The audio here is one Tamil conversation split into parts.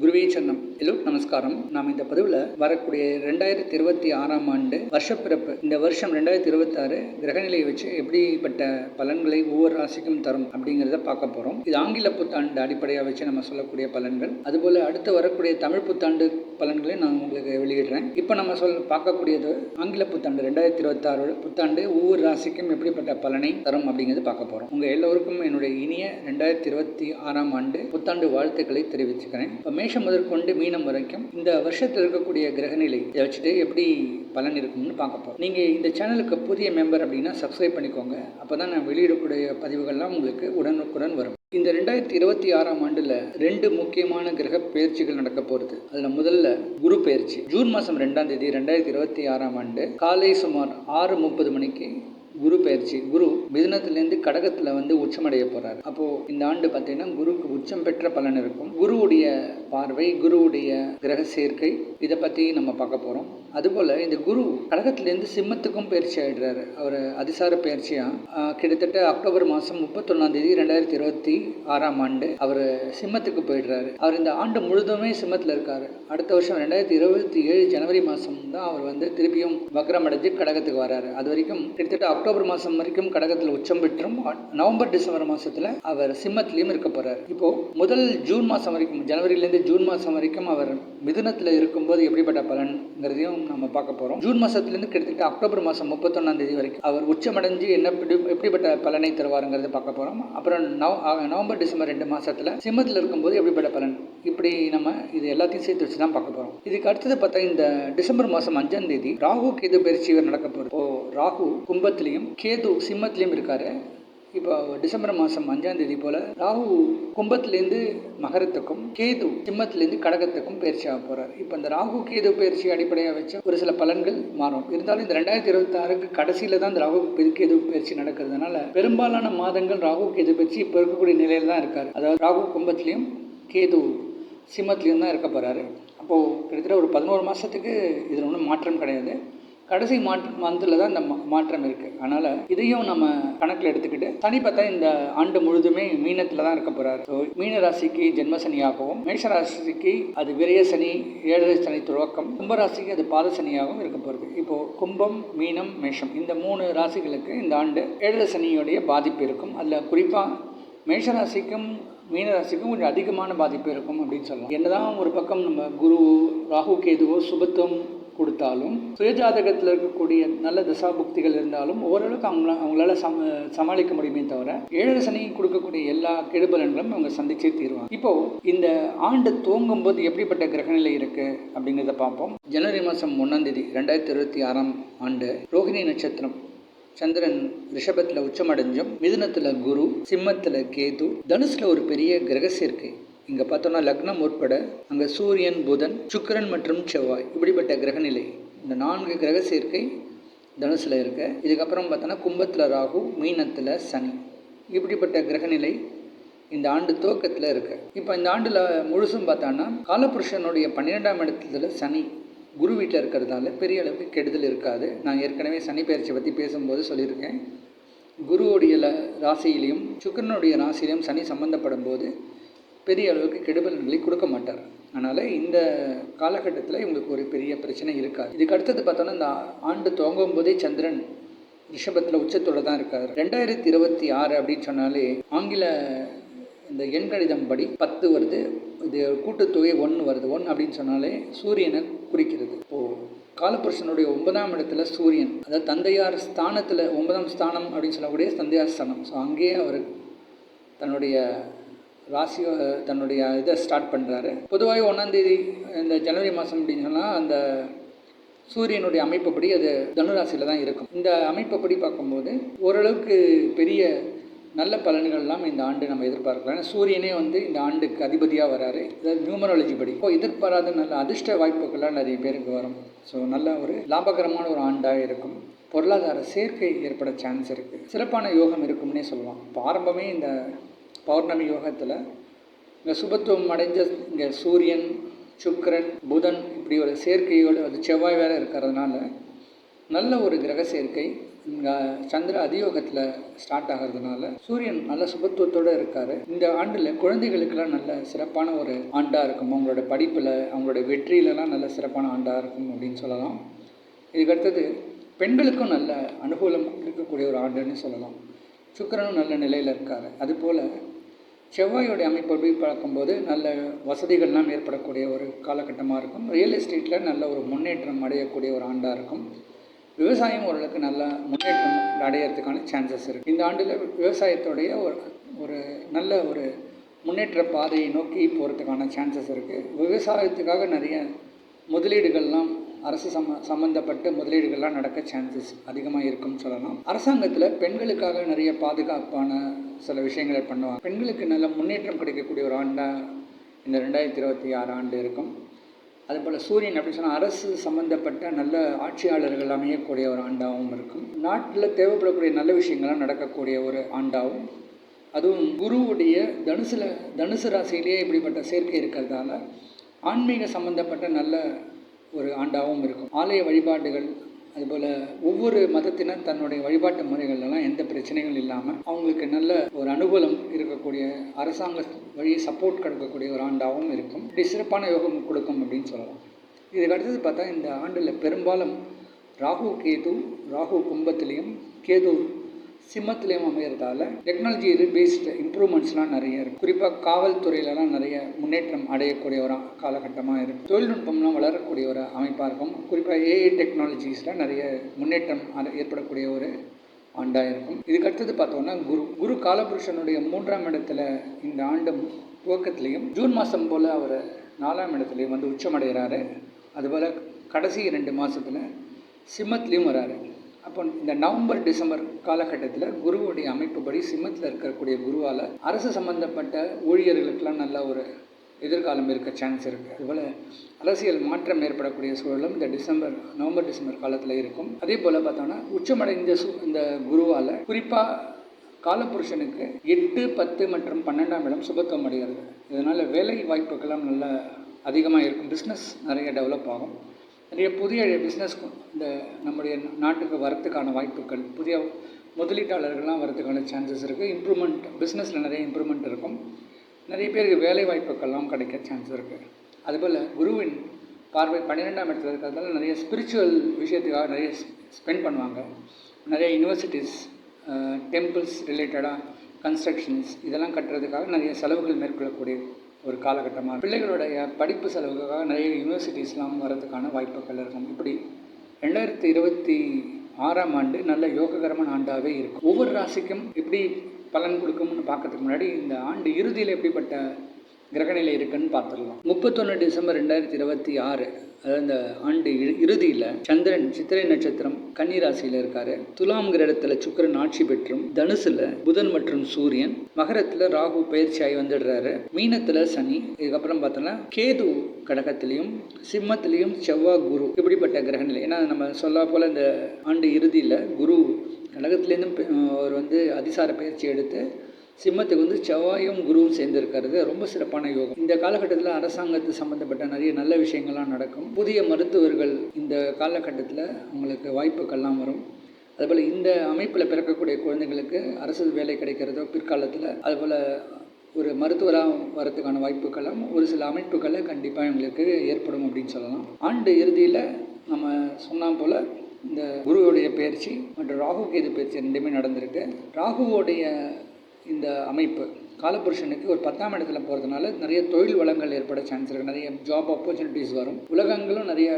குருவே ஹலோ நமஸ்காரம். நாம் இந்த பதிவில் வரக்கூடிய ரெண்டாயிரத்தி இருபத்தி ஆறாம் ஆண்டு வருஷப்பிறப்பு இந்த வருஷம் ரெண்டாயிரத்தி இருபத்தாறு கிரகநிலையை வச்சு எப்படிப்பட்ட பலன்களை ஒவ்வொரு ராசிக்கும் தரும் அப்படிங்கிறத பார்க்க போகிறோம் இது ஆங்கில புத்தாண்டு அடிப்படையாக வச்சு நம்ம சொல்லக்கூடிய பலன்கள். அதுபோல் அடுத்து வரக்கூடிய தமிழ் புத்தாண்டு பலன்களை நான் உங்களுக்கு வெளியிடுறேன். இப்போ நம்ம சொல் பார்க்கக்கூடியது ஆங்கில புத்தாண்டு ரெண்டாயிரத்தி இருபத்தாறு புத்தாண்டு ஒவ்வொரு ராசிக்கும் எப்படிப்பட்ட பலனை தரும் அப்படிங்கிறது பார்க்க போகிறோம் உங்கள் எல்லோருக்கும் என்னுடைய இனிய ரெண்டாயிரத்தி இருபத்தி ஆறாம் ஆண்டு புத்தாண்டு வாழ்த்துக்களை தெரிவிச்சுக்கிறேன். இப்போ மேஷம் முதற்கொண்டு மீனம் வரைக்கும் இந்த வருஷத்தில் இருக்கக்கூடிய கிரகநிலை இதை வச்சுட்டு எப்படி பலன் இருக்கும்னு பார்க்க போகிறோம் நீங்கள் இந்த சேனலுக்கு புதிய மெம்பர் அப்படின்னா சப்ஸ்கிரைப் பண்ணிக்கோங்க. அப்போ தான் நான் வெளியிடக்கூடிய பதிவுகள்லாம் உங்களுக்கு உடனுக்குடன் வரும். இந்த ரெண்டாயிரத்தி இருபத்தி ஆறாம் ஆண்டில் ரெண்டு முக்கியமான கிரக பயிற்சிகள் நடக்க போகிறது அதில் முதல்ல குரு பயிற்சி. ஜூன் மாதம் ரெண்டாம் தேதி ரெண்டாயிரத்தி இருபத்தி ஆறாம் ஆண்டு காலை சுமார் ஆறு முப்பது மணிக்கு குரு பயிற்சி. குரு மிதனத்திலேருந்து கடகத்தில் வந்து உச்சமடைய போகிறார் அப்போது இந்த ஆண்டு பார்த்தீங்கன்னா குருக்கு உச்சம் பெற்ற பலன் இருக்கும். குருவுடைய பார்வை குருவுடைய கிரக சேர்க்கை இதை பற்றி நம்ம பார்க்க போகிறோம் அதுபோல் இந்த குரு கடகத்திலேருந்து சிம்மத்துக்கும் பயிற்சி ஆகிடுறாரு அவர் அதிசார பயிற்சியாக கிட்டத்தட்ட அக்டோபர் மாதம் முப்பத்தொன்னாம் தேதி ரெண்டாயிரத்தி இருபத்தி ஆறாம் ஆண்டு அவர் சிம்மத்துக்கு போயிடுறாரு. அவர் இந்த ஆண்டு முழுதுமே சிம்மத்தில் இருக்கார். அடுத்த வருஷம் ரெண்டாயிரத்தி இருபத்தி ஏழு ஜனவரி மாதம் தான் அவர் வந்து திருப்பியும் வக்ரம் அடைஞ்சு கடகத்துக்கு வராரு. அது வரைக்கும் கிட்டத்தட்ட அக்டோபர் மாதம் வரைக்கும் கடகத்தில் உச்சம் பெற்றும் நவம்பர் டிசம்பர் மாதத்தில் அவர் சிம்மத்திலையும் இருக்க போகிறார் இப்போது முதல் ஜூன் மாதம் வரைக்கும் ஜனவரியிலேருந்து ஜூன் மாதம் வரைக்கும் அவர் மிதுனத்தில் இருக்கும்போது எப்படிப்பட்ட பலன்கிறதையும் நம்ம பார்க்க போகிறோம் ஜூன் மாதத்துலேருந்து கிட்டத்தட்ட அக்டோபர் மாதம் முப்பத்தொன்னாம் தேதி வரைக்கும் அவர் உச்சமடைஞ்சு என்ன எப்படிப்பட்ட பலனை தருவாருங்கிறத பார்க்க போகிறோம் அப்புறம் நவ- நவம்பர் டிசம்பர் ரெண்டு மாதத்தில் சிம்மத்தில் இருக்கும்போது எப்படிப்பட்ட பலன்? இப்படி நம்ம இது எல்லாத்தையும் சேர்த்து வச்சு தான் பார்க்க போகிறோம் இதுக்கு அடுத்தது பார்த்தா இந்த டிசம்பர் மாதம் அஞ்சாம் தேதி ராகு கேது பயிற்சி இவர் நடக்க போகுது ராகு கும்பத்திலையும் கேது சிம்மத்திலையும் இருக்காரு. இப்போ டிசம்பர் மாதம் அஞ்சாம் தேதி போல் ராகு கும்பத்திலேருந்து மகரத்துக்கும் கேது சிம்மத்திலேருந்து கடகத்துக்கும் பயிற்சி ஆக போகிறார் இப்போ இந்த ராகு கேது பயிற்சி அடிப்படையாக வச்ச ஒரு சில பலன்கள் மாறும். இருந்தாலும் இந்த ரெண்டாயிரத்தி இருபத்தாறுக்கு கடைசியில் தான் இந்த ராகு கேது பயிற்சி நடக்கிறதுனால பெரும்பாலான மாதங்கள் ராகு கேது பயிற்சி இப்போ இருக்கக்கூடிய நிலையில் தான் இருக்கார். அதாவது ராகு கும்பத்திலையும் கேது சிம்மத்திலையும் தான் இருக்க போகிறாரு அப்போது கிட்டத்தட்ட ஒரு பதினோரு மாதத்துக்கு இதில் ஒன்றும் மாற்றம் கிடையாது. கடைசி மாற்றம் மந்தில் தான் இந்த மா- மாற்றம் இருக்குது அதனால் இதையும் நம்ம கணக்கில் எடுத்துக்கிட்டு சனி பார்த்தா இந்த ஆண்டு முழுதுமே மீனத்தில் தான் இருக்க போகிறாரு ஸோ மீன ராசிக்கு ஜென்மசனியாகவும் மேஷ ராசிக்கு அது விரைய சனி ஏழரை சனி துவக்கம் கும்பராசிக்கு அது பாத சனியாகவும் இருக்க போகிறது இப்போது கும்பம் மீனம் மேஷம் இந்த மூணு ராசிகளுக்கு இந்த ஆண்டு ஏழரை சனியுடைய பாதிப்பு இருக்கும். அதில் குறிப்பாக மேஷராசிக்கும் மீனராசிக்கும் கொஞ்சம் அதிகமான பாதிப்பு இருக்கும் அப்படின்னு சொல்லலாம். என்னதான் ஒரு பக்கம் நம்ம குரு ராகு கேதுவோ சுபத்துவம் கொடுத்தாலும் சுயஜாதகத்தில் இருக்கக்கூடிய நல்ல தசாபுக்திகள் இருந்தாலும் ஓரளவுக்கு அவங்கள அவங்களால சம சமாளிக்க முடியுமே தவிர ஏழரை கொடுக்கக்கூடிய எல்லா கெடுபலன்களும் அவங்க சந்திச்சே தீருவாங்க. இப்போ இந்த ஆண்டு துவங்கும் போது எப்படிப்பட்ட கிரகநிலை இருக்கு அப்படிங்கிறத பார்ப்போம். ஜனவரி மாதம் ஒன்றாம் தேதி ரெண்டாயிரத்தி இருபத்தி ஆறாம் ஆண்டு ரோகிணி நட்சத்திரம். சந்திரன் ரிஷபத்தில் உச்சமடைஞ்சும் மிதுனத்தில் குரு சிம்மத்தில் கேது தனுசில் ஒரு பெரிய கிரக சேர்க்கை இங்கே பார்த்தோம்னா லக்னம் உட்பட அங்கே சூரியன் புதன் சுக்கிரன் மற்றும் செவ்வாய் இப்படிப்பட்ட கிரகநிலை. இந்த நான்கு கிரக சேர்க்கை தனுசில் இருக்க. இதுக்கப்புறம் பார்த்தோன்னா கும்பத்தில் ராகு மீனத்தில் சனி. இப்படிப்பட்ட கிரகநிலை இந்த ஆண்டு துவக்கத்தில் இருக்கு. இப்போ இந்த ஆண்டில் முழுசும் பார்த்தோன்னா காலபுருஷனுடைய பன்னிரெண்டாம் இடத்துல சனி குரு வீட்டில் இருக்கிறதால பெரிய அளவுக்கு கெடுதல் இருக்காது. நான் ஏற்கனவே சனி பயிற்சி பற்றி பேசும்போது சொல்லியிருக்கேன். குருவுடைய ராசியிலையும் சுக்கிரனுடைய ராசியிலையும் சனி சம்பந்தப்படும் போது பெரிய அளவுக்கு கெடுபலன்களை கொடுக்க மாட்டார். அதனால் இந்த காலகட்டத்தில் இவங்களுக்கு ஒரு பெரிய பிரச்சனை இருக்காது. இதுக்கு அடுத்தது பார்த்தோன்னா இந்த ஆண்டு துவங்கும் போதே சந்திரன் ரிஷபத்தில் உச்சத்தோடு தான் இருக்கார். ரெண்டாயிரத்தி இருபத்தி ஆறு அப்படின்னு சொன்னாலே ஆங்கில இந்த எண்கணிதம் படி பத்து வருது. இது கூட்டுத்தொகை ஒன்று வருது. ஒன்று அப்படின்னு சொன்னாலே சூரியனை குறிக்கிறது. ஓ காலபுருஷனுடைய ஒன்பதாம் இடத்துல சூரியன் அதாவது தந்தையார் ஸ்தானத்தில் ஒன்பதாம் ஸ்தானம் அப்படின்னு சொல்லக்கூடிய தந்தையார் ஸ்தானம். ஸோ அங்கேயே அவர் தன்னுடைய ராசி தன்னுடைய இதை ஸ்டார்ட் பண்ணுறாரு பொதுவாக ஒன்றாந்தேதி இந்த ஜனவரி மாதம் அப்படின்னு சொன்னால் அந்த சூரியனுடைய அமைப்புப்படி அது தனுராசியில் தான் இருக்கும். இந்த அமைப்புப்படி பார்க்கும்போது ஓரளவுக்கு பெரிய நல்ல பலன்கள்லாம் இந்த ஆண்டு நம்ம எதிர்பார்க்கலாம். ஏன்னா சூரியனே வந்து இந்த ஆண்டுக்கு அதிபதியாக வராரு. அதாவது நியூமராலஜி படி. இப்போ எதிர்பாராத நல்ல அதிர்ஷ்ட வாய்ப்புகள்லாம் நிறைய பேருக்கு வரும். ஸோ நல்ல ஒரு லாபகரமான ஒரு ஆண்டாக இருக்கும். பொருளாதார சேர்க்கை ஏற்பட சான்ஸ் இருக்குது சிறப்பான யோகம் இருக்கும்னே சொல்லலாம். இப்போ ஆரம்பமே இந்த பௌர்ணமி யோகத்தில் இந்த சுபத்துவம் அடைஞ்ச இங்கே சூரியன் சுக்கரன் புதன் இப்படி ஒரு சேர்க்கையோடு அது செவ்வாய் வேறு இருக்கிறதுனால நல்ல ஒரு கிரக சேர்க்கை இங்கே சந்திர அதியோகத்தில் ஸ்டார்ட் ஆகிறதுனால சூரியன் நல்ல சுபத்துவத்தோடு இருக்கார். இந்த ஆண்டில் குழந்தைகளுக்கெல்லாம் நல்ல சிறப்பான ஒரு ஆண்டாக இருக்கும். அவங்களோட படிப்பில் அவங்களோட வெற்றியிலலாம் நல்ல சிறப்பான ஆண்டாக இருக்கும் அப்படின்னு சொல்லலாம். இதுக்கடுத்தது பெண்களுக்கும் நல்ல அனுகூலம் இருக்கக்கூடிய ஒரு ஆண்டுன்னு சொல்லலாம். சுக்கிரனும் நல்ல நிலையில் இருக்கார். அதுபோல் செவ்வாயோடைய அமைப்பை பார்க்கும்போது நல்ல வசதிகள்லாம் ஏற்படக்கூடிய ஒரு காலகட்டமாக இருக்கும். ரியல் எஸ்டேட்டில் நல்ல ஒரு முன்னேற்றம் அடையக்கூடிய ஒரு ஆண்டாக இருக்கும். விவசாயம் ஓரளவுக்கு நல்ல முன்னேற்றம் அடையிறதுக்கான சான்சஸ் இருக்குது இந்த ஆண்டில் விவசாயத்துடைய ஒரு ஒரு நல்ல ஒரு முன்னேற்ற பாதையை நோக்கி போகிறதுக்கான சான்சஸ் இருக்குது விவசாயத்துக்காக நிறைய முதலீடுகள்லாம் அரசு சம்ம சம்மந்தப்பட்ட முதலீடுகள்லாம் நடக்க சான்சஸ் அதிகமாக இருக்கும்னு சொல்லலாம். அரசாங்கத்தில் பெண்களுக்காக நிறைய பாதுகாப்பான சில விஷயங்களை பண்ணுவாங்க. பெண்களுக்கு நல்ல முன்னேற்றம் கிடைக்கக்கூடிய ஒரு ஆண்டாக இந்த ரெண்டாயிரத்தி இருபத்தி ஆறு ஆண்டு இருக்கும். அதுபோல் சூரியன் அப்படின்னு சொன்னால் அரசு சம்மந்தப்பட்ட நல்ல ஆட்சியாளர்கள் அமையக்கூடிய ஒரு ஆண்டாகவும் இருக்கும். நாட்டில் தேவைப்படக்கூடிய நல்ல விஷயங்கள்லாம் நடக்கக்கூடிய ஒரு ஆண்டாகவும் அதுவும் குருவுடைய தனுசில் தனுசு ராசியிலேயே இப்படிப்பட்ட சேர்க்கை இருக்கிறதால ஆன்மீக சம்மந்தப்பட்ட நல்ல ஒரு ஆண்டாகவும் இருக்கும். ஆலய வழிபாடுகள் அதுபோல் ஒவ்வொரு மதத்தினர் தன்னுடைய வழிபாட்டு முறைகள்லாம் எந்த பிரச்சனைகள் இல்லாமல் அவங்களுக்கு நல்ல ஒரு அனுகூலம் இருக்கக்கூடிய அரசாங்க வழி சப்போர்ட் கிடைக்கக்கூடிய ஒரு ஆண்டாகவும் இருக்கும். இப்படி சிறப்பான யோகம் கொடுக்கும் அப்படின்னு சொல்லலாம். இதுக்கு அடுத்தது பார்த்தா இந்த ஆண்டில் பெரும்பாலும் ராகு கேது ராகு கும்பத்திலையும் கேது சிம்மத்திலையும் அமைகிறதால டெக்னாலஜி பேஸ்டு இம்ப்ரூவ்மெண்ட்ஸ்லாம் நிறைய இருக்கும் குறிப்பாக காவல்துறையிலலாம் நிறைய முன்னேற்றம் அடையக்கூடிய ஒரு காலகட்டமாக இருக்கும் தொழில்நுட்பம்லாம் வளரக்கூடிய ஒரு அமைப்பாக இருக்கும் குறிப்பாக ஏஐ டெக்னாலஜிஸில் நிறைய முன்னேற்றம் ஏற்படக்கூடிய ஒரு ஆண்டாக இருக்கும். இதுக்கு அடுத்தது பார்த்தோம்னா குரு. குரு காலபுருஷனுடைய மூன்றாம் இடத்துல இந்த ஆண்டு துவக்கத்துலேயும் ஜூன் மாதம் போல் அவர் நாலாம் இடத்துலையும் வந்து உச்சமடைகிறாரு. அதுபோல் கடைசி ரெண்டு மாதத்தில் சிம்மத்துலேயும் வராரு. அப்போ இந்த நவம்பர் டிசம்பர் காலகட்டத்தில் குருவுடைய அமைப்புப்படி சிம்மத்தில் இருக்கக்கூடிய குருவால் அரசு சம்பந்தப்பட்ட ஊழியர்களுக்கெல்லாம் நல்ல ஒரு எதிர்காலம் இருக்க சான்ஸ் இருக்குது அதுபோல் அரசியல் மாற்றம் ஏற்படக்கூடிய சூழலும் இந்த டிசம்பர் நவம்பர் டிசம்பர் காலத்தில் இருக்கும். அதே போல் பார்த்தோன்னா உச்சமடைந்த சு இந்த குருவால் குறிப்பாக காலபுருஷனுக்கு எட்டு பத்து மற்றும் பன்னெண்டாம் இடம் சுபத்துவம் அடைகிறது. இதனால் வேலை வாய்ப்புக்கெல்லாம் நல்ல அதிகமாக இருக்கும். பிஸ்னஸ் நிறைய டெவலப் ஆகும். நிறைய புதிய பிஸ்னஸ் இந்த நம்முடைய நாட்டுக்கு வரத்துக்கான வாய்ப்புகள் புதிய முதலீட்டாளர்கள்லாம் வரதுக்கான சான்சஸ் இருக்குது இம்ப்ரூவ்மெண்ட் பிஸ்னஸில் நிறைய இம்ப்ரூவ்மெண்ட் இருக்கும். நிறைய பேருக்கு வேலை வாய்ப்புகள்லாம் கிடைக்க சான்ஸ் இருக்குது அதுபோல் குருவின் பார்வை பன்னிரெண்டாம் இடத்துல இருக்கிறதால நிறைய ஸ்பிரிச்சுவல் விஷயத்துக்காக நிறைய ஸ்பெண்ட் பண்ணுவாங்க. நிறைய யூனிவர்சிட்டிஸ் டெம்பிள்ஸ் ரிலேட்டடாக கன்ஸ்ட்ரக்ஷன்ஸ் இதெல்லாம் கட்டுறதுக்காக நிறைய செலவுகள் மேற்கொள்ளக்கூடிய ஒரு காலகட்டமாக. பிள்ளைகளுடைய படிப்பு செலவுக்காக நிறைய யூனிவர்சிட்டிஸ்லாம் வரதுக்கான வாய்ப்புகள் இருக்கும். இப்படி ரெண்டாயிரத்தி இருபத்தி ஆறாம் ஆண்டு நல்ல யோககரமான ஆண்டாகவே இருக்கும். ஒவ்வொரு ராசிக்கும் எப்படி பலன் கொடுக்கும்னு பார்க்கறதுக்கு முன்னாடி இந்த ஆண்டு இறுதியில் எப்படிப்பட்ட கிரகநிலை இருக்குன்னு பார்த்துடலாம். முப்பத்தொன்று டிசம்பர் ரெண்டாயிரத்தி இருபத்தி ஆறு அதாவது இந்த ஆண்டு இறுதியில் சந்திரன் சித்திரை நட்சத்திரம் கன்னிராசியில் இருக்காரு. துலாம்ங்கிற இடத்துல சுக்கிரன் ஆட்சி பெற்றும் தனுசுல புதன் மற்றும் சூரியன் மகரத்தில் ராகு பயிற்சியாகி வந்துடுறாரு. மீனத்தில் சனி இதுக்கப்புறம் பார்த்தோன்னா கேது கடகத்திலையும் சிம்மத்திலையும் செவ்வாய் குரு இப்படிப்பட்ட கிரகங்கள் ஏன்னா நம்ம சொல்ல போல இந்த ஆண்டு இறுதியில் குரு கடகத்திலேருந்து அவர் வந்து அதிசார பயிற்சி எடுத்து சிம்மத்துக்கு வந்து செவ்வாயும் குருவும் சேர்ந்திருக்கிறது. ரொம்ப சிறப்பான யோகம். இந்த காலகட்டத்தில் அரசாங்கத்து சம்மந்தப்பட்ட நிறைய நல்ல விஷயங்கள்லாம் நடக்கும். புதிய மருத்துவர்கள் இந்த காலகட்டத்தில் அவங்களுக்கு வாய்ப்புகள்லாம் வரும். அதுபோல் இந்த அமைப்பில் பிறக்கக்கூடிய குழந்தைங்களுக்கு அரசு வேலை கிடைக்கிறதோ பிற்காலத்தில் அதுபோல் ஒரு மருத்துவராக வரதுக்கான வாய்ப்புகளும் ஒரு சில அமைப்புகளை கண்டிப்பாக இவங்களுக்கு ஏற்படும் அப்படின்னு சொல்லலாம். ஆண்டு இறுதியில் நம்ம சொன்னால் போல் இந்த குருவுடைய பயிற்சி மற்றும் ராகு கேது பயிற்சி ரெண்டுமே நடந்திருக்கு. ராகுவோடைய இந்த அமைப்பு. காலபுருஷனுக்கு ஒரு பத்தாம் இடத்துல போகிறதுனால நிறைய தொழில் வளங்கள் ஏற்பட சான்ஸ் இருக்குது நிறைய ஜாப் ஆப்பர்ச்சுனிட்டிஸ் வரும். உலகங்களும் நிறைய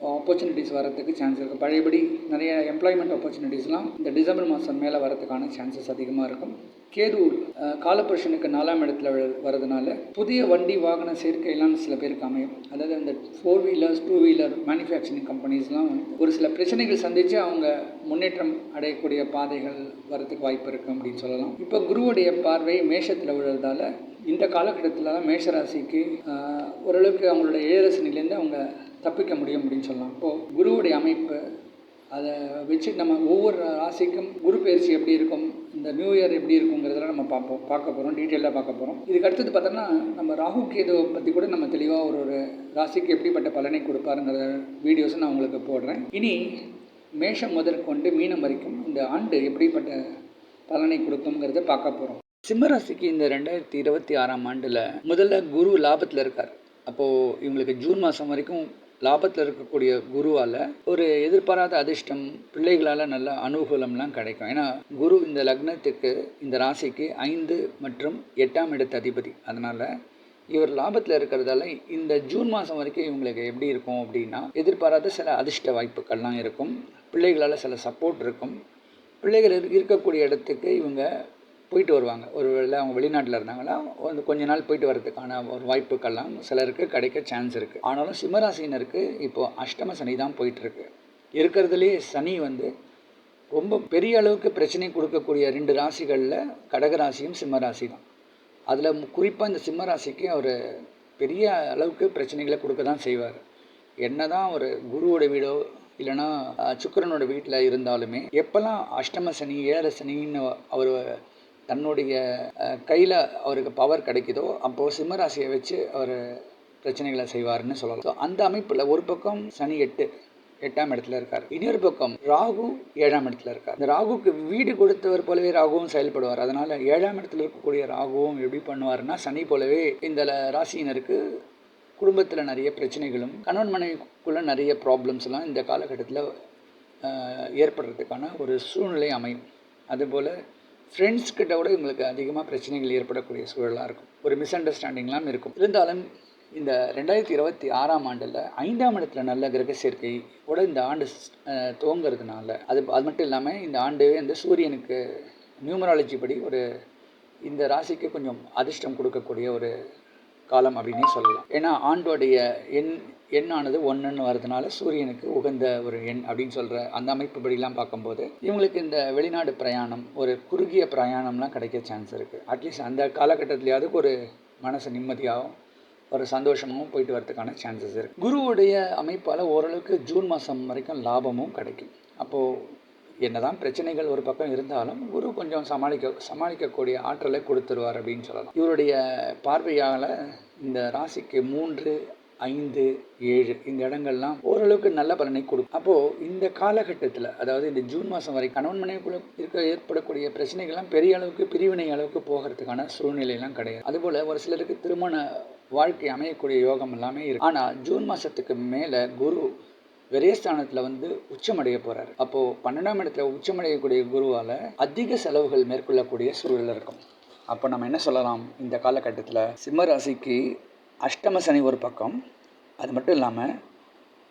ஆப்பர்ச்சுனிட்டிஸ் வரத்துக்கு சான்ஸ் இருக்குது பழையபடி நிறைய எம்ப்ளாய்மெண்ட் ஆப்பர்ச்சுனிட்டிஸ்லாம் இந்த டிசம்பர் மாதம் மேலே வரதுக்கான சான்சஸ் அதிகமாக இருக்கும். கேது அஹ், காலபுருஷனுக்கு நாலாம் இடத்துல வரதுனால புதிய வண்டி வாகன சேர்க்கையெல்லாம் சில பேருக்கு அமையும். அதாவது இந்த four wheelers two wheeler manufacturing கம்பெனிஸ்லாம் ஒரு சில பிரச்சனைகள் சந்தித்து அவங்க முன்னேற்றம் அடையக்கூடிய பாதைகள் வரத்துக்கு வாய்ப்பு இருக்குது அப்படின்னு சொல்லலாம். இப்போ குருவுடைய பார்வை மேஷத்தில் விழுறதால இந்த காலகட்டத்தில் தான் மேஷராசிக்கு ஓரளவுக்கு அவங்களோட ஏழரசனிலேருந்து அவங்க தப்பிக்க முடியும் அப்படின்னு சொல்லலாம். இப்போது குருவுடைய அமைப்பு அதை வச்சு நம்ம ஒவ்வொரு ராசிக்கும் குரு பயிற்சி எப்படி இருக்கும் இந்த நியூ இயர் எப்படி இருக்குங்கிறதெல்லாம் நம்ம பார்ப்போம் பார்க்க போகிறோம் டீட்டெயிலாக பார்க்க போகிறோம் இதுக்கு அடுத்தது பார்த்தோம்னா நம்ம ராகு கேதுவை பற்றி கூட நம்ம தெளிவாக ஒரு ஒரு ராசிக்கு எப்படிப்பட்ட பலனை கொடுப்பாருங்கிற வீடியோஸை நான் உங்களுக்கு போடுறேன். இனி மேஷம் முதற்கொண்டு மீனம் வரைக்கும் இந்த ஆண்டு எப்படிப்பட்ட பலனை கொடுக்குங்கிறத பார்க்க போகிறோம் சிம்மராசிக்கு இந்த ரெண்டாயிரத்தி இருபத்தி ஆறாம் ஆண்டில் முதல்ல குரு லாபத்தில் இருக்கார். அப்போது இவங்களுக்கு ஜூன் மாதம் வரைக்கும் லாபத்தில் இருக்கக்கூடிய குருவால் ஒரு எதிர்பாராத அதிர்ஷ்டம் பிள்ளைகளால் நல்ல அனுகூலம்லாம் கிடைக்கும். ஏன்னா குரு இந்த லக்னத்துக்கு இந்த ராசிக்கு ஐந்து மற்றும் எட்டாம் இடத்து அதிபதி. அதனால் இவர் லாபத்தில் இருக்கிறதால இந்த ஜூன் மாதம் வரைக்கும் இவங்களுக்கு எப்படி இருக்கும் அப்படின்னா எதிர்பாராத சில அதிர்ஷ்ட வாய்ப்புகள்லாம் இருக்கும். பிள்ளைகளால் சில சப்போர்ட் இருக்கும். பிள்ளைகள் இருக்கக்கூடிய இடத்துக்கு இவங்க போயிட்டு வருவாங்க. ஒரு வேளை அவங்க வெளிநாட்டில் இருந்தாங்கன்னா வந்து கொஞ்ச நாள் போயிட்டு வரதுக்கான ஒரு வாய்ப்புக்கெல்லாம் சிலருக்கு கிடைக்க சான்ஸ் இருக்குது ஆனாலும் சிம்மராசினருக்கு இப்போது அஷ்டம சனி தான் போயிட்டுருக்கு. இருக்கிறதுலே சனி வந்து ரொம்ப பெரிய அளவுக்கு பிரச்சனை கொடுக்கக்கூடிய ரெண்டு ராசிகளில் கடகராசியும் சிம்மராசி தான். அதில் குறிப்பாக இந்த சிம்மராசிக்கு அவர் பெரிய அளவுக்கு பிரச்சனைகளை கொடுக்க தான் செய்வார். என்ன தான் ஒரு குருவோட வீடோ இல்லைன்னா சுக்கரனோட சுக்கிரனோட வீட்டில் இருந்தாலுமே எப்போல்லாம் அஷ்டம சனி ஏழ சனின்னு அவர் தன்னுடைய கையில் அவருக்கு பவர் கிடைக்குதோ அப்போது சிம்மராசியை வச்சு அவர் பிரச்சனைகளை செய்வார்னு சொல்லலாம். ஸோ அந்த அமைப்பில் ஒரு பக்கம் சனி எட்டு எட்டாம் இடத்துல இருக்கார். இன்னொரு பக்கம் ராகு ஏழாம் இடத்துல இருக்கார். இந்த ராகுக்கு வீடு கொடுத்தவர் போலவே ராகுவும் செயல்படுவார். அதனால ஏழாம் இடத்துல இருக்கக்கூடிய ராகுவும் எப்படி பண்ணுவார்னா சனி போலவே இந்த ராசியினருக்கு குடும்பத்தில் நிறைய பிரச்சனைகளும் கணவன் மனைவிக்குள்ளே நிறைய ப்ராப்ளம்ஸ்லாம் இந்த காலகட்டத்தில் ஏற்படுறதுக்கான ஒரு சூழ்நிலை அமையும். அதுபோல் ஃப்ரெண்ட்ஸ் கிட்ட கூட இவங்களுக்கு அதிகமாக பிரச்சனைகள் ஏற்படக்கூடிய சூழலாக இருக்கும். ஒரு மிஸ் அண்டர்ஸ்டாண்டிங்லாம் இருக்கும். இருந்தாலும் இந்த ரெண்டாயிரத்தி இருபத்தி ஆறாம் ஆண்டில் ஐந்தாம் இடத்துல நல்ல கிரக சேர்க்கை கூட இந்த ஆண்டு துவங்கிறதுனால துவங்குறதுனால அது அது மட்டும் இல்லாமல் இந்த ஆண்டு இந்த சூரியனுக்கு நியூமராலஜி படி ஒரு இந்த ராசிக்கு கொஞ்சம் அதிர்ஷ்டம் கொடுக்கக்கூடிய ஒரு காலம் அப்படின்னே சொல்லலாம். ஏன்னா ஆண்டோடைய எண் எண்ணானது ஒன்றுன்னு வரதுனால சூரியனுக்கு உகந்த ஒரு எண் அப்படின்னு சொல்கிற அந்த அமைப்புப்படிலாம் பார்க்கும்போது இவங்களுக்கு இந்த வெளிநாடு பிரயாணம் ஒரு குறுகிய பிரயாணம்லாம் கிடைக்க சான்ஸ் இருக்குது அட்லீஸ்ட் அந்த காலகட்டத்திலேயாவது ஒரு மனசு நிம்மதியாகவும் ஒரு சந்தோஷமாகவும் போயிட்டு வரதுக்கான சான்சஸ் இருக்குது குருவுடைய அமைப்பால் ஓரளவுக்கு ஜூன் மாதம் வரைக்கும் லாபமும் கிடைக்கும். அப்போது என்னதான் பிரச்சனைகள் ஒரு பக்கம் இருந்தாலும் குரு கொஞ்சம் சமாளிக்க சமாளிக்கக்கூடிய ஆற்றலை கொடுத்துருவார் அப்படின்னு சொல்லலாம். இவருடைய பார்வையால் இந்த ராசிக்கு மூன்று ஐந்து ஏழு இந்த இடங்கள்லாம் ஓரளவுக்கு நல்ல பலனை கொடுக்கும். அப்போது இந்த காலகட்டத்தில் அதாவது இந்த ஜூன் மாதம் வரை கணவன் மனைவிக்குள்ள இருக்க ஏற்படக்கூடிய பிரச்சனைகள்லாம் பெரிய அளவுக்கு பிரிவினை அளவுக்கு போகிறதுக்கான சூழ்நிலையெல்லாம் கிடையாது. அதுபோல் ஒரு சிலருக்கு திருமண வாழ்க்கை அமையக்கூடிய யோகம் எல்லாமே இருக்கு. ஆனால் ஜூன் மாதத்துக்கு மேலே குரு விரயஸ்தானத்தில் வந்து உச்சமடைய போகிறார் அப்போது பன்னெண்டாம் இடத்துல உச்சமடையக்கூடிய குருவால் அதிக செலவுகள் மேற்கொள்ளக்கூடிய சூழல் இருக்கும். அப்போ நம்ம என்ன சொல்லலாம்? இந்த காலகட்டத்தில் சிம்ம ராசிக்கு அஷ்டம சனி ஒரு பக்கம் அது மட்டும் இல்லாமல்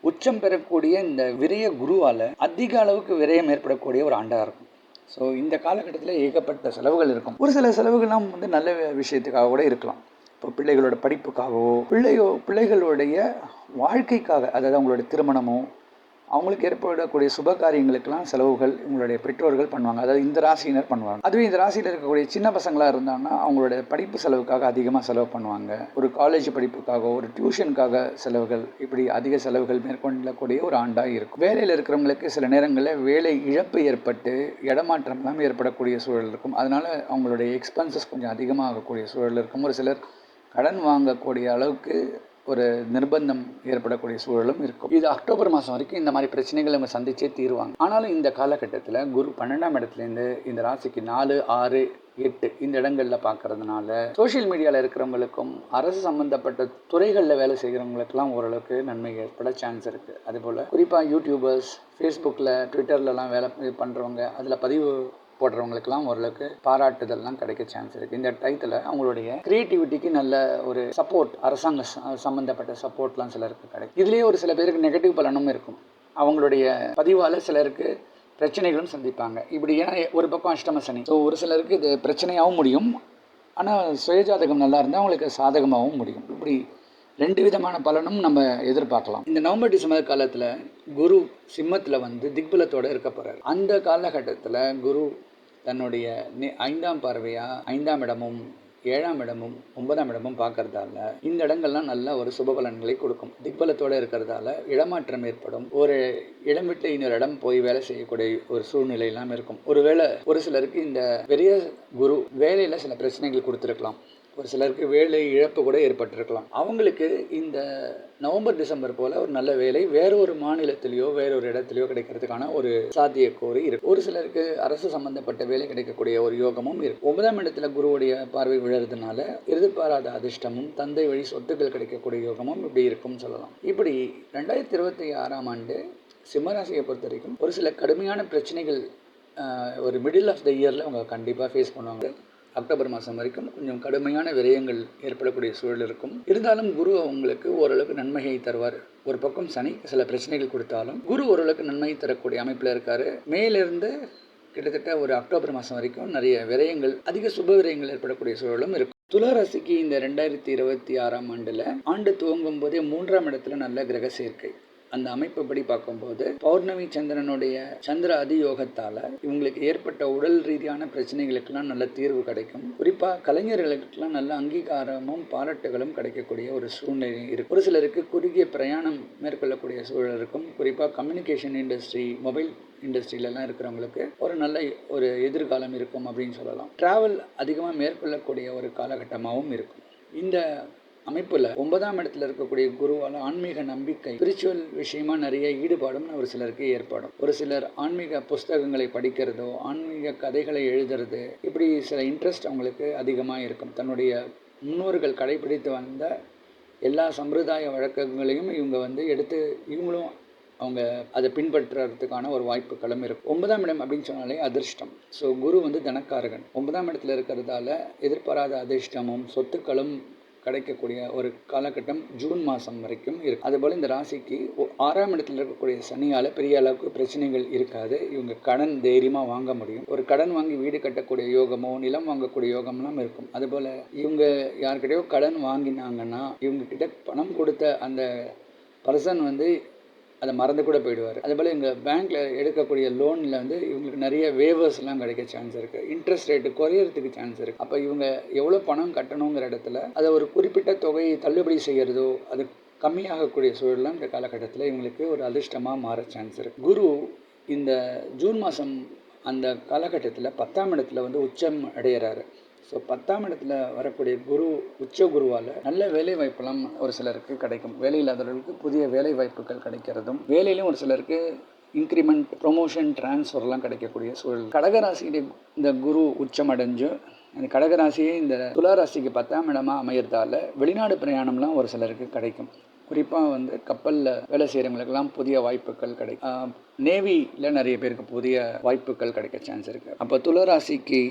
உச்சம் பெறக்கூடிய இந்த விரய குருவால் அதிக அளவுக்கு விரயம் ஏற்படக்கூடிய ஒரு ஆண்டாக இருக்கும். ஸோ இந்த காலகட்டத்தில் ஏகப்பட்ட செலவுகள் இருக்கும். ஒரு சில செலவுகள்லாம் வந்து நல்ல விஷயத்துக்காக கூட இருக்கலாம். இப்போ பிள்ளைகளோட படிப்புக்காகவோ பிள்ளையோ பிள்ளைகளுடைய வாழ்க்கைக்காக அதாவது அவங்களோட திருமணமோ அவங்களுக்கு ஏற்படக்கூடிய சுப காரியங்களுக்கெல்லாம் செலவுகள் உங்களுடைய பெற்றோர்கள் பண்ணுவாங்க. அதாவது இந்த ராசியினர் பண்ணுவாங்க. அதுவே இந்த ராசியில் இருக்கக்கூடிய சின்ன பசங்களாக இருந்தாங்கன்னா அவங்களுடைய படிப்பு செலவுக்காக அதிகமாக செலவு பண்ணுவாங்க. ஒரு காலேஜ் படிப்புக்காக ஒரு டியூஷனுக்காக செலவுகள் இப்படி அதிக செலவுகள் மேற்கொள்ளக்கூடிய ஒரு ஆண்டாக இருக்கும். வேலையில் இருக்கிறவங்களுக்கு சில நேரங்களில் வேலை இழப்பு ஏற்பட்டு இடமாற்றம்லாம் ஏற்படக்கூடிய சூழல் இருக்கும். அதனால் அவங்களுடைய எக்ஸ்பென்சஸ் கொஞ்சம் அதிகமாகக்கூடிய சூழல் இருக்கும். ஒரு சிலர் கடன் வாங்கக்கூடிய அளவுக்கு ஒரு நிர்பந்தம் ஏற்படக்கூடிய சூழலும் இருக்கும். இது அக்டோபர் மாதம் வரைக்கும் இந்த மாதிரி பிரச்சனைகளை நம்ம சந்திச்சே தீருவாங்க. ஆனாலும் இந்த காலகட்டத்தில் குரு பன்னெண்டாம் இடத்துலேருந்து இந்த ராசிக்கு நாலு ஆறு எட்டு இந்த இடங்களில் பார்க்கறதுனால சோஷியல் மீடியாவில் இருக்கிறவங்களுக்கும் அரசு சம்மந்தப்பட்ட துறைகளில் வேலை செய்கிறவங்களுக்கெல்லாம் ஓரளவுக்கு நன்மை ஏற்பட சான்ஸ் இருக்குது அதுபோல் குறிப்பாக யூடியூபர்ஸ் ஃபேஸ்புக்கில் ட்விட்டர்லலாம் வேலை பண்ணுறவங்க அதில் பதிவு போடுறவங்களுக்கெல்லாம் ஓரளவுக்கு பாராட்டுதல்லாம் கிடைக்க சான்ஸ் இருக்குது இந்த டயத்தில் அவங்களுடைய க்ரியேட்டிவிட்டிக்கு நல்ல ஒரு சப்போர்ட் அரசாங்க சம்மந்தப்பட்ட சப்போர்ட்லாம் சிலருக்கு கிடைக்கும். இதுலேயே ஒரு சில பேருக்கு நெகட்டிவ் பலனும் இருக்கும். அவங்களுடைய பதிவால் சிலருக்கு பிரச்சனைகளும் சந்திப்பாங்க. இப்படி ஏன்னா ஒரு பக்கம் அஷ்டம சனி. ஸோ ஒரு சிலருக்கு இது பிரச்சனையாகவும் முடியும். ஆனால் சுயஜாதகம் நல்லா இருந்தால் அவங்களுக்கு சாதகமாகவும் முடியும். இப்படி ரெண்டு விதமான பலனும் நம்ம எதிர்பார்க்கலாம். இந்த நவம்பர் டிசம்பர் காலத்தில் குரு சிம்மத்தில் வந்து திக்பலத்தோடு இருக்க போகிறார் அந்த காலகட்டத்தில் குரு தன்னுடைய நி- ஐந்தாம் பார்வையாக ஐந்தாம் இடமும் ஏழாம் இடமும் ஒன்பதாம் இடமும் பார்க்கறதால இந்த இடங்கள்லாம் நல்ல ஒரு சுப பலன்களை கொடுக்கும். திக்பலத்தோடு இருக்கிறதால இடமாற்றம் ஏற்படும். ஒரு இடம் விட்டு இன்னொரு இடம் போய் வேலை செய்யக்கூடிய ஒரு சூழ்நிலை எல்லாம் இருக்கும். ஒருவேளை ஒரு சிலருக்கு இந்த பெரிய குரு வேலையில் சில பிரச்சனைகள் கொடுத்துருக்கலாம். ஒரு சிலருக்கு வேலை இழப்பு கூட ஏற்பட்டிருக்கலாம். அவங்களுக்கு இந்த நவம்பர் டிசம்பர் போல் ஒரு நல்ல வேலை வேற ஒரு மாநிலத்திலேயோ வேற ஒரு இடத்துலையோ கிடைக்கிறதுக்கான ஒரு சாத்தியக்கூறு இருக்கு. ஒரு சிலருக்கு அரசு சம்பந்தப்பட்ட வேலை கிடைக்கக்கூடிய ஒரு யோகமும் இருக்கு. ஒன்பதாம் இடத்துல குருவுடைய பார்வை விழுறதுனால எதிர்பாராத அதிர்ஷ்டமும் தந்தை வழி சொத்துக்கள் கிடைக்கக்கூடிய யோகமும் இப்படி இருக்கும்னு சொல்லலாம். இப்படி ரெண்டாயிரத்தி இருபத்தி ஆறாம் ஆண்டு சிம்மராசியை பொறுத்த வரைக்கும் ஒரு சில கடுமையான பிரச்சனைகள் ஒரு மிடில் ஆஃப் த இயரில் அவங்க கண்டிப்பாக ஃபேஸ் பண்ணுவாங்க. அக்டோபர் மாதம் வரைக்கும் கொஞ்சம் கடுமையான விரயங்கள் ஏற்படக்கூடிய சூழல் இருக்கும். இருந்தாலும் குரு அவங்களுக்கு ஓரளவுக்கு நன்மையை தருவார். ஒரு பக்கம் சனி சில பிரச்சனைகள் கொடுத்தாலும் குரு ஓரளவுக்கு நன்மையை தரக்கூடிய அமைப்பில் இருக்கார். மேலிருந்து கிட்டத்தட்ட ஒரு அக்டோபர் மாதம் வரைக்கும் நிறைய விரயங்கள் அதிக சுப விரயங்கள் ஏற்படக்கூடிய சூழலும் இருக்கும். துளாராசிக்கு இந்த ரெண்டாயிரத்தி இருபத்தி ஆறாம் ஆண்டில் ஆண்டு துவங்கும் போதே மூன்றாம் இடத்துல நல்ல கிரக சேர்க்கை. அந்த அமைப்புப்படி பார்க்கும்போது பௌர்ணமி சந்திரனுடைய சந்திர அதியோகத்தால் இவங்களுக்கு ஏற்பட்ட உடல் ரீதியான பிரச்சனைகளுக்கெல்லாம் நல்ல தீர்வு கிடைக்கும். குறிப்பாக கலைஞர்களுக்கெல்லாம் நல்ல அங்கீகாரமும் பாராட்டுகளும் கிடைக்கக்கூடிய ஒரு சூழ்நிலை இருக்கு. ஒரு சிலருக்கு குறுகிய பிரயாணம் மேற்கொள்ளக்கூடிய சூழல் இருக்கும். குறிப்பாக கம்யூனிகேஷன் இண்டஸ்ட்ரி மொபைல் இண்டஸ்ட்ரியிலலாம் இருக்கிறவங்களுக்கு ஒரு நல்ல ஒரு எதிர்காலம் இருக்கும் அப்படின்னு சொல்லலாம். ட்ராவல் அதிகமாக மேற்கொள்ளக்கூடிய ஒரு காலகட்டமாகவும் இருக்கும். இந்த அமைப்பில் ஒன்பதாம் இடத்துல இருக்கக்கூடிய குருவால் ஆன்மீக நம்பிக்கை ஸ்பிரிச்சுவல் விஷயமா நிறைய ஈடுபாடும் ஒரு சிலருக்கு ஏற்படும். ஒரு சிலர் ஆன்மீக புஸ்தகங்களை படிக்கிறதோ ஆன்மீக கதைகளை எழுதுறது இப்படி சில இன்ட்ரெஸ்ட் அவங்களுக்கு அதிகமாக இருக்கும். தன்னுடைய முன்னோர்கள் கடைபிடித்து வந்த எல்லா சம்பிரதாய வழக்கங்களையும் இவங்க வந்து எடுத்து இவங்களும் அவங்க அதை பின்பற்றுறதுக்கான ஒரு வாய்ப்புகளும் இருக்கும். ஒன்பதாம் இடம் அப்படின்னு சொன்னாலே அதிர்ஷ்டம். ஸோ குரு வந்து தனக்காரகன். ஒன்பதாம் இடத்துல இருக்கிறதால எதிர்பாராத அதிர்ஷ்டமும் சொத்துக்களும் கிடைக்கக்கூடிய ஒரு காலகட்டம் ஜூன் மாதம் வரைக்கும் இருக்கும் அதுபோல் இந்த ராசிக்கு ஆறாம் இடத்துல இருக்கக்கூடிய சனியால் பெரிய அளவுக்கு பிரச்சனைகள் இருக்காது. இவங்க கடன் தைரியமாக வாங்க முடியும். ஒரு கடன் வாங்கி வீடு கட்டக்கூடிய யோகமோ நிலம் வாங்கக்கூடிய யோகம்லாம் இருக்கும். அதுபோல் இவங்க யார்கிட்டயோ கடன் வாங்கினாங்கன்னா இவங்க கிட்ட பணம் கொடுத்த அந்த பர்சன் வந்து அதை மறந்து கூட போயிடுவார். அதேபோல் எங்கள் பேங்க்கில் எடுக்கக்கூடிய லோனில் வந்து இவங்களுக்கு நிறைய வேவர்ஸ்லாம் கிடைக்க சான்ஸ் இருக்குது இன்ட்ரெஸ்ட் ரேட்டு குறையறதுக்கு சான்ஸ் இருக்குது அப்போ இவங்க எவ்வளோ பணம் கட்டணுங்கிற இடத்துல அதை ஒரு குறிப்பிட்ட தொகையை தள்ளுபடி செய்கிறதோ அது கம்மியாகக்கூடிய சூழலாம் இந்த காலகட்டத்தில் இவங்களுக்கு ஒரு அதிர்ஷ்டமாக மாற சான்ஸ் இருக்குது குரு இந்த ஜூன் மாதம் அந்த காலகட்டத்தில் பத்தாம் இடத்துல வந்து உச்சம் அடையிறாரு. ஸோ பத்தாம் இடத்துல வரக்கூடிய குரு உச்ச குருவால் நல்ல வேலை வாய்ப்பெல்லாம் ஒரு சிலருக்கு கிடைக்கும். வேலை இல்லாதவர்களுக்கு புதிய வேலை வாய்ப்புகள் கிடைக்கிறதும் வேலையிலும் ஒரு சிலருக்கு இன்க்ரிமெண்ட் ப்ரொமோஷன் ட்ரான்ஸ்ஃபர்லாம் கிடைக்கக்கூடிய சூழல். கடகராசியுடைய இந்த குரு உச்சம் அடைஞ்சு அந்த கடகராசியே இந்த துளாராசிக்கு பத்தாம் இடமாக அமையிறதால வெளிநாடு பிரயாணம்லாம் ஒரு சிலருக்கு கிடைக்கும். குறிப்பாக வந்து கப்பலில் வேலை செய்கிறவங்களுக்கெல்லாம் புதிய வாய்ப்புகள் கிடைக்கும் நேவியில் நிறைய பேருக்கு புதிய வாய்ப்புகள் கிடைக்க சான்ஸ் இருக்குது அப்போ துளராசிக்கு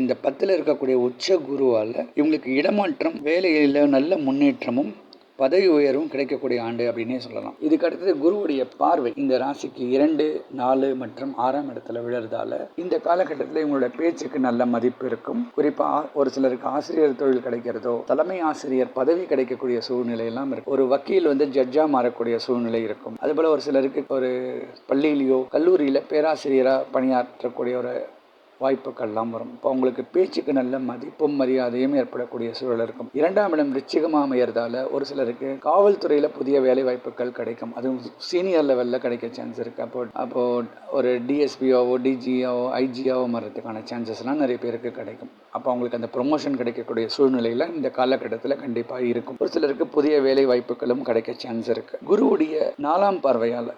இந்த பத்தில் இருக்கக்கூடிய உச்ச குருவால் இவங்களுக்கு இடமாற்றம் வேலையில் நல்ல முன்னேற்றமும் பதவி உயர்வும் கிடைக்கக்கூடிய ஆண்டு அப்படின்னே சொல்லலாம். இதுக்கு அடுத்தது குருவுடைய பார்வை. இந்த ராசிக்கு இரண்டு நாலு மற்றும் ஆறாம் இடத்துல விழுறதால இந்த காலகட்டத்தில் இவங்களோட பேச்சுக்கு நல்ல மதிப்பு இருக்கும். குறிப்பாக ஒரு சிலருக்கு ஆசிரியர் தொழில் கிடைக்கிறதோ தலைமை ஆசிரியர் பதவி கிடைக்கக்கூடிய சூழ்நிலை எல்லாம் இருக்கும். ஒரு வக்கீல் வந்து ஜட்ஜாக மாறக்கூடிய சூழ்நிலை இருக்கும். அதுபோல் ஒரு சிலருக்கு ஒரு பள்ளியிலேயோ கல்லூரியில் பேராசிரியராக பணியாற்றக்கூடிய ஒரு வாய்ப்புகள்லாம் வரும். இப்போ உங்களுக்கு பேச்சுக்கு நல்ல மதிப்பும் மரியாதையும் ஏற்படக்கூடிய சூழல் இருக்கும். இரண்டாம் இடம் ரிச்சிகமாக அமையறதால ஒரு சிலருக்கு காவல்துறையில் புதிய வேலை வாய்ப்புகள் கிடைக்கும். அதுவும் சீனியர் லெவலில் கிடைக்க சான்ஸ் இருக்குது அப்போ அப்போது ஒரு டிஎஸ்பியாவோ டிஜியாவோ ஐஜியாவோ மாறதுக்கான சான்சஸ்லாம் நிறைய பேருக்கு கிடைக்கும். அப்போ அவங்களுக்கு அந்த ப்ரொமோஷன் கிடைக்கக்கூடிய சூழ்நிலையில் இந்த காலகட்டத்தில் கண்டிப்பாக இருக்கும். ஒரு சிலருக்கு புதிய வேலை வாய்ப்புகளும் கிடைக்க சான்ஸ் இருக்குது குருவுடைய நாலாம் பார்வையால்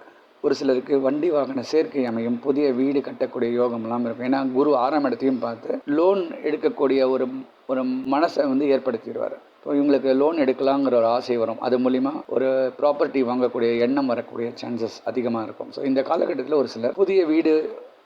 ஒரு சிலருக்கு வண்டி வாகன சேர்க்கை அமையும் புதிய வீடு கட்டக்கூடிய யோகம்லாம் இருக்கும். ஏன்னா குரு ஆறாம் இடத்தையும் பார்த்து லோன் எடுக்கக்கூடிய ஒரு ஒரு மனசை வந்து ஏற்படுத்திடுவார். இப்போ இவங்களுக்கு லோன் எடுக்கலாங்கிற ஒரு ஆசை வரும். அது மூலிமா ஒரு ப்ராப்பர்ட்டி வாங்கக்கூடிய எண்ணம் வரக்கூடிய சான்சஸ் அதிகமாக இருக்கும். ஸோ இந்த காலகட்டத்தில் ஒரு சிலர் புதிய வீடு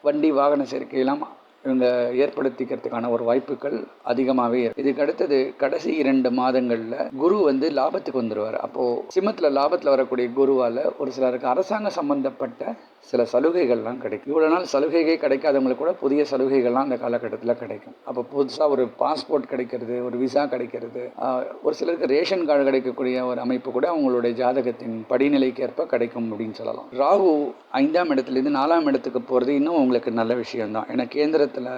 வண்டி வாகன சேர்க்கையெல்லாம் இவங்க ஏற்படுத்திக்கிறதுக்கான ஒரு வாய்ப்புகள் அதிகமாகவே இருக்கு. இதுக்கு அடுத்தது கடைசி இரண்டு மாதங்களில் குரு வந்து லாபத்துக்கு வந்துடுவார் அப்போது சிம்மத்தில் லாபத்தில் வரக்கூடிய குருவால் ஒரு சிலருக்கு அரசாங்க சம்பந்தப்பட்ட சில சலுகைகள்லாம் கிடைக்கும். இவ்வளோ நாள் சலுகைகள் கிடைக்காதவங்களுக்கு கூட புதிய சலுகைகள்லாம் அந்த காலகட்டத்தில் கிடைக்கும். அப்போ புதுசாக ஒரு பாஸ்போர்ட் கிடைக்கிறது ஒரு விசா கிடைக்கிறது ஒரு சிலருக்கு ரேஷன் கார்டு கிடைக்கக்கூடிய ஒரு அமைப்பு கூட அவங்களுடைய ஜாதகத்தின் படிநிலைக்கேற்ப கிடைக்கும் அப்படின்னு சொல்லலாம். ராகு ஐந்தாம் இடத்துலேருந்து நாலாம் இடத்துக்கு போகிறது இன்னும் உங்களுக்கு நல்ல விஷயம்தான். ஏன்னா கேந்திரத்தில்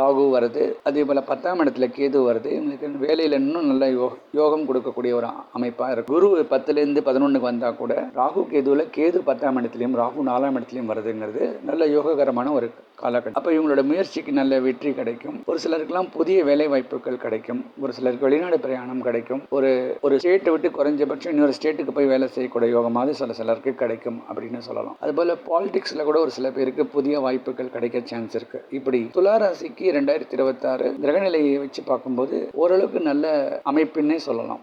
ராகு வருது. அதே போல் பத்தாம் இடத்துல கேது வருது. இவங்களுக்கு வேலையில் இன்னும் நல்ல யோ யோகம் கொடுக்கக்கூடிய ஒரு அமைப்பாக இருக்கும் குரு பத்துலேருந்து பதினொன்றுக்கு வந்தால் கூட ராகு கேதுவில் கேது பத்தாம் இடத்துலையும் ராகு நாலாம் இடத்துலையும் வருதுங்கிறது நல்ல யோககரமான ஒரு காலகட்டம். அப்போ இவங்களோட முயற்சிக்கு நல்ல வெற்றி கிடைக்கும். ஒரு சிலருக்குலாம் புதிய வேலை வாய்ப்புகள் கிடைக்கும். ஒரு சிலருக்கு வெளிநாடு பிரயாணம் கிடைக்கும். ஒரு ஒரு ஸ்டேட்டை விட்டு குறைஞ்சபட்சம் இன்னொரு ஸ்டேட்டுக்கு போய் வேலை செய்யக்கூடிய யோகமாவது சில சிலருக்கு கிடைக்கும் அப்படின்னு சொல்லலாம். அதுபோல் பாலிடிக்ஸில் கூட ஒரு சில பேருக்கு புதிய வாய்ப்புகள் கிடைக்க சான்ஸ் இருக்குது இப்படி துளாராசிக்கு ரெண்டாயிரத்தி இருபத்தாறு கிரகநிலையை வச்சு பார்க்கும்போது ஓரளவுக்கு நல்ல அமைப்புன்னே சொல்லலாம்.